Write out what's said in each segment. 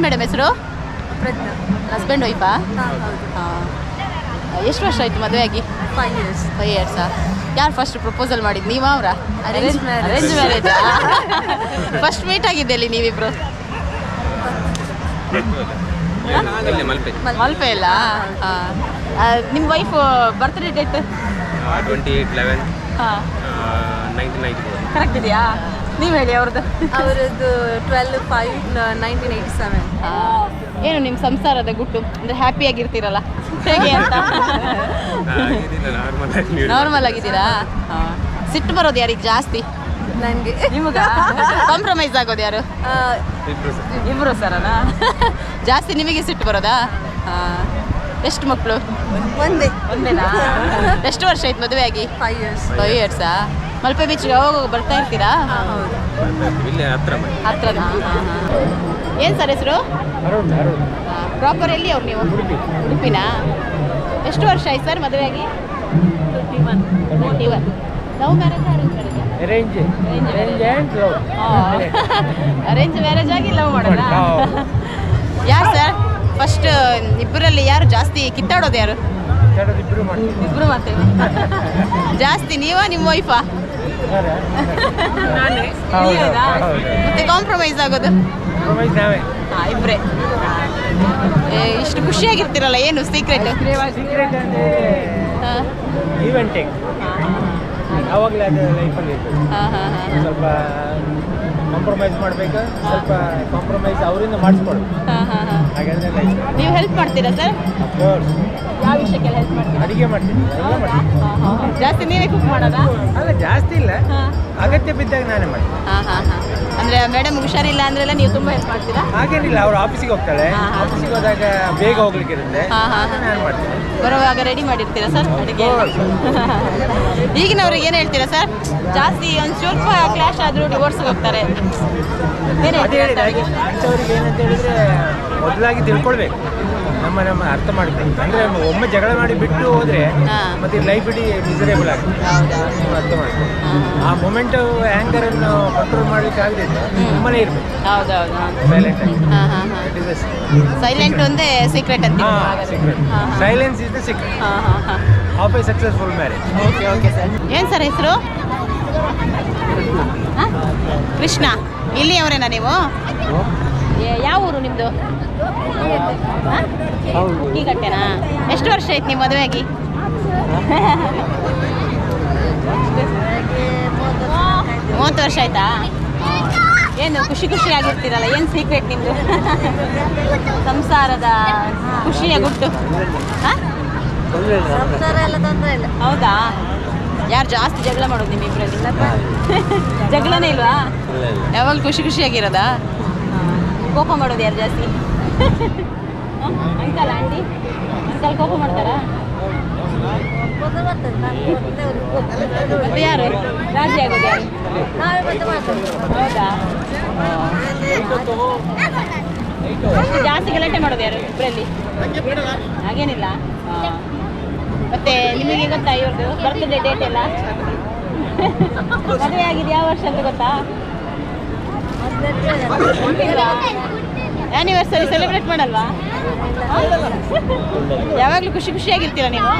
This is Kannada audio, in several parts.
ಏನು ಮೇಡಮ್ ಹೆಸರು? ಹಸ್ಬೆಂಡ್ ವೈಫಾ? ಹಾಂ ಎಷ್ಟು ವರ್ಷ ಆಯಿತು ಮದುವೆ ಆಗಿ ಫೈವ್ ಇಯರ್ಸ್ ಫೈವ್ ಇಯರ್ಸಾ ಯಾರು ಫಸ್ಟ್ ಪ್ರಪೋಸಲ್ ಮಾಡಿದ್ದು ನೀವು ಅವರ? Arrange. Arrange marriage first meet ಆಗಿದ್ದೆ ಅಲ್ಲಿ ನೀವಿಬ್ರು? ಮಲ್ಪೆ? ಮಲ್ಪೆ. ಇಲ್ಲ ಹಾಂ ನಿಮ್ಮ wife birthday date twenty eight eleven ಹಾಂ. ನೈನ್ಟೀನ್ ನೈಂಟಿ ಫೋರ್ ಕರೆಕ್ಟ್ ಇದೆಯಾ? ನೀವು ಹೇಳಿ ಅವ್ರದ್ದು. ಅವರದ್ದು twelve five nineteen eighty seven ಏನು ನಿಮ್ಮ ಸಂಸಾರದ ಗುಟ್ಟು? ಅಂದರೆ ಹ್ಯಾಪಿಯಾಗಿರ್ತೀರಲ್ಲ ಹೇಗೆ ಅಂತ? ನಾರ್ಮಲ್ ನಾರ್ಮಲ್ ಆಗಿದ್ದೀರಾ? ಹಾಂ. ಸಿಟ್ಟು ಬರೋದು ಯಾರಿಗೆ ಜಾಸ್ತಿ? ನನಗೆ. ನಿಮಗ? ಕಾಂಪ್ರಮೈಸ್ ಆಗೋದು ಯಾರು? ಇಬ್ರು ಸರ್. ಸರನಾ? ಜಾಸ್ತಿ ನಿಮಗೆ ಸಿಟ್ಟು ಬರೋದಾ? ಹಾಂ. ಎಷ್ಟು ಮಕ್ಕಳು? ಒಂದೇ. ಒಂದೇನಾ? ಎಷ್ಟು ವರ್ಷ ಆಯ್ತು ಮದುವೆ ಆಗಿ ಫೈವ್ ಇಯರ್ಸ್ ಫೈವ್ ಇಯರ್ಸಾ ಮಲ್ಪೆ ಬೀಚ್ಗೆ ಯಾವಾಗ ಬರ್ತಾ ಇರ್ತೀರಾ? ಹತ್ರನಾ? ಏನು ಸರ್ ಹೆಸರು? ಪ್ರಾಪರ್ ಎಲ್ಲಿ ಅವ್ರು ನೀವು? ಉಡುಪಿನಾ? ಎಷ್ಟು ವರ್ಷ ಆಯ್ತು ಸರ್ ಮದುವೆ ಆಗಿ forty one love marriage arrange marriage arrange marriage ಆಗಿ ಲವ್ ಮಾಡೋಣ ಯಾರು ಸರ್ ಫಸ್ಟ್ ಇಬ್ಬರಲ್ಲಿ ಯಾರು ಜಾಸ್ತಿ ಕಿತ್ತಾಡೋದು ಯಾರು? ಇಬ್ರು ಮಾಡ್ತೇವೆ. ಜಾಸ್ತಿ ನೀವಾ ನಿಮ್ಮ ವೈಫಾ? ಮತ್ತೆ ಕಾಂಪ್ರಮೈಸ್ ಆಗೋದು? ಇಬ್ಬರೇ ಇಷ್ಟು ಖುಷಿಯಾಗಿರ್ತೀರಲ್ಲ ಏನು ಸೀಕ್ರೆಟ್ ಲೈಫಲ್ಲಿ ಹಾಂ ಹಾಂ ಹಾಂ. ಸ್ವಲ್ಪ ಕಾಂಪ್ರಮೈಸ್ ಮಾಡಬೇಕು? ಸ್ವಲ್ಪ ಕಾಂಪ್ರಮೈಸ್ ಅವರಿಂದ ಹಾಂ ಹಾಗಾದ್ರೆ ನೀವು ಹೆಲ್ಪ್ ಮಾಡ್ತೀರಾ ಸರ್ ಯಾವ ವಿಷಯಕ್ಕೆ ಹೆಲ್ಪ್ ಮಾಡ್ತೀರಾ? ಅಡಿಗೆ ಮಾಡ್ತೀನಿ ಎಲ್ಲ ಜಾಸ್ತಿ ನೀವೇ ಕುಕ್ ಮಾಡೋದಾ? ಅಲ್ಲ ಜಾಸ್ತಿ ಇಲ್ಲ. ಹಾಂ. ಅಗತ್ಯ ಬಿದ್ದಾಗ ನಾನೇ ಮಾಡ್ತೀನಿ. ಹಾಂ ಹಾಂ ಹಾಂ. ಅಂದರೆ ಮೇಡಮ್ ಹುಷಾರಿಲ್ಲ ಅಂದ್ರೆಲ್ಲ ನೀವು ತುಂಬಾ ಹೆಲ್ಪ್ ಮಾಡ್ತೀರಾ? ಹಾಗೇನಿಲ್ಲ ಅವ್ರು ಆಫೀಸಿಗೆ ಹೋಗ್ತಾಳೆ. ಆಫೀಸಿಗೆ ಹೋದಾಗ ಬೇಗ ಹೋಗ್ಲಿಕ್ಕೆ ಇರುತ್ತೆ ಹಾ, ಹಾ, ಹಾ. ನಾನು ಮಾಡ್ತೀನಿ. ಬರುವಾಗ ರೆಡಿ ಮಾಡಿರ್ತೀರಾ ಸರ್ ಅಡುಗೆ? ಈಗಿನವ್ರಿಗೆ ಏನು ಹೇಳ್ತೀರಾ ಸರ್ ಜಾಸ್ತಿ ಒಂದು ಸ್ವಲ್ಪ ಕ್ಲಾಶ್ ಆದರೂ ಡಿವೋರ್ಸ್ಗೆ ಹೋಗ್ತಾರೆ. ಏನು ಹೇಳ್ತೀರಾ ಸರ್ ಏನಂತ ಹೇಳಿದ್ರೆ ಮೊದಲಾಗಿ ತಿಳ್ಕೊಳ್ಬೇಕು. ನಮ್ಮ ನಮ್ಮ ಅರ್ಥ ಮಾಡ್ಕೊಂಡು ಅಂದ್ರೆ ಒಮ್ಮೆ ಜಗಳ ಮಾಡಿ ಬಿಟ್ಟು ಹೋದ್ರೆ ಮತ್ತೆ ಲೈಫ್ ಇಡೀ ಮಿಸರೇಬಲ್ ಆಗುತ್ತೆ. ನೀವು ಅರ್ಥ ಮಾಡ್ಕೊಂಡು ಆ ಮೊಮೆಂಟ್ ಆ್ಯಂಗರ್ ಅನ್ನು ಕಂಟ್ರೋಲ್ ಮಾಡ್ಲಿಕ್ಕೆ ಆಗದಿಲ್ಲ ಸುಮ್ಮನೆ ಇರ್ಬೇಕು. ಸೈಲೆಂಟ್ ಸೈಲೆಂಟ್ ಒಂದೇ ಸೀಕ್ರೆಟ್ ಅಂತ secret. Silence is the secret ಹಾಂ. ಹಾಂ ಹಾಂ of a successful marriage okay okay sir ಏನು ಸರ್ ಹೆಸರು? ಕೃಷ್ಣ. ಇಲ್ಲಿ ಅವರೇನಾ ನೀವು? ಯಾವ ಊರು ನಿಮ್ಮದು ಹುಕ್ಕಿಗಟ್ಟೆನಾ ಎಷ್ಟು ವರ್ಷ ಆಯ್ತು ನೀವು ಮದುವೆ ಆಗಿ ಮೂವತ್ತು ವರ್ಷ ಆಯ್ತಾ? ಏನು, ಖುಷಿ ಖುಷಿ ಆಗಿರ್ತೀರಲ್ಲ ಏನು ಸೀಕ್ರೆಟ್ ನಿಮ್ಮದು ಸಂಸಾರದ ಖುಷಿಯ ಗುಟ್ಟು. ಹೌದಾ? ಯಾರು ಜಾಸ್ತಿ ಜಗಳ ಮಾಡೋದು ನಿಮ್ಮಿಬ್ಬರಲ್ಲಿ ಜಗಳನೇ ಇಲ್ವಾ? ಯಾವಾಗ ಖುಷಿ ಖುಷಿಯಾಗಿರೋದಾ? ಕೋಪ ಮಾಡೋದು ಯಾರು ಜಾಸ್ತಿ? Uncle aunty? ಅಂಕಲ್ ಕೋಪ ಮಾಡ್ತಾರಾ? ಮತ್ತೆ ಯಾರು? ರಾಜಿ ಆಗೋದು ಯಾರು? ಹೌದಾ? ಜಾಸ್ತಿ ಗಲಾಟೆ ಮಾಡೋದು ಯಾರು ಇಬ್ಬರಲ್ಲಿ ಹಾಗೇನಿಲ್ಲ. ಮತ್ತೆ ನಿಮಗೆ ಗೊತ್ತಾ ಇವ್ರದ್ದು ಬರ್ತದೆ ಡೇಟ್ ಎಲ್ಲ? ಮದುವೆ ಆಗಿದೆ ಯಾವ ವರ್ಷ ಅಂತ ಗೊತ್ತಾ? ಆ್ಯನಿವರ್ಸರಿ ಸೆಲೆಬ್ರೇಟ್ ಮಾಡಲ್ವಾ? ಯಾವಾಗಲೂ ಖುಷಿ ಖುಷಿಯಾಗಿರ್ತೀರ ನೀವು?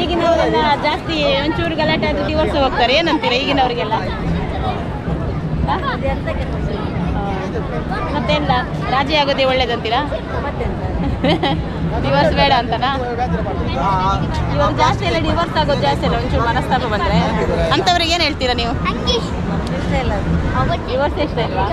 ಈಗಿನವರೆಲ್ಲ ಜಾಸ್ತಿ ಒಂಚೂರು ಗಲಾಟೆ ಆದ್ರೆ ಡಿವೋರ್ಸ್ ಹೋಗ್ತಾರೆ. ಏನಂತೀರ ಈಗಿನವರಿಗೆಲ್ಲ? ಮತ್ತೆಲ್ಲ ರಾಜಿ ಆಗೋದೇ ಒಳ್ಳೇದಂತೀರಾ? ಡಿವೋರ್ಸ್ ಬೇಡ ಅಂತನಾ? ಇವಾಗ ಜಾಸ್ತಿ ಎಲ್ಲ ಡಿವೋರ್ಸ್ ಆಗೋದು ಜಾಸ್ತಿ ಅಲ್ಲ ಒಂಚೂರು ಮನಸ್ತಾಪ ಬಂದರೆ. ಅಂಥವ್ರಿಗೆ ಏನು ಹೇಳ್ತೀರಾ ನೀವು? ಇಷ್ಟ ಇಲ್ಲ. ಡಿವೋರ್ಸ್ ಇಷ್ಟ ಇಲ್ವಾ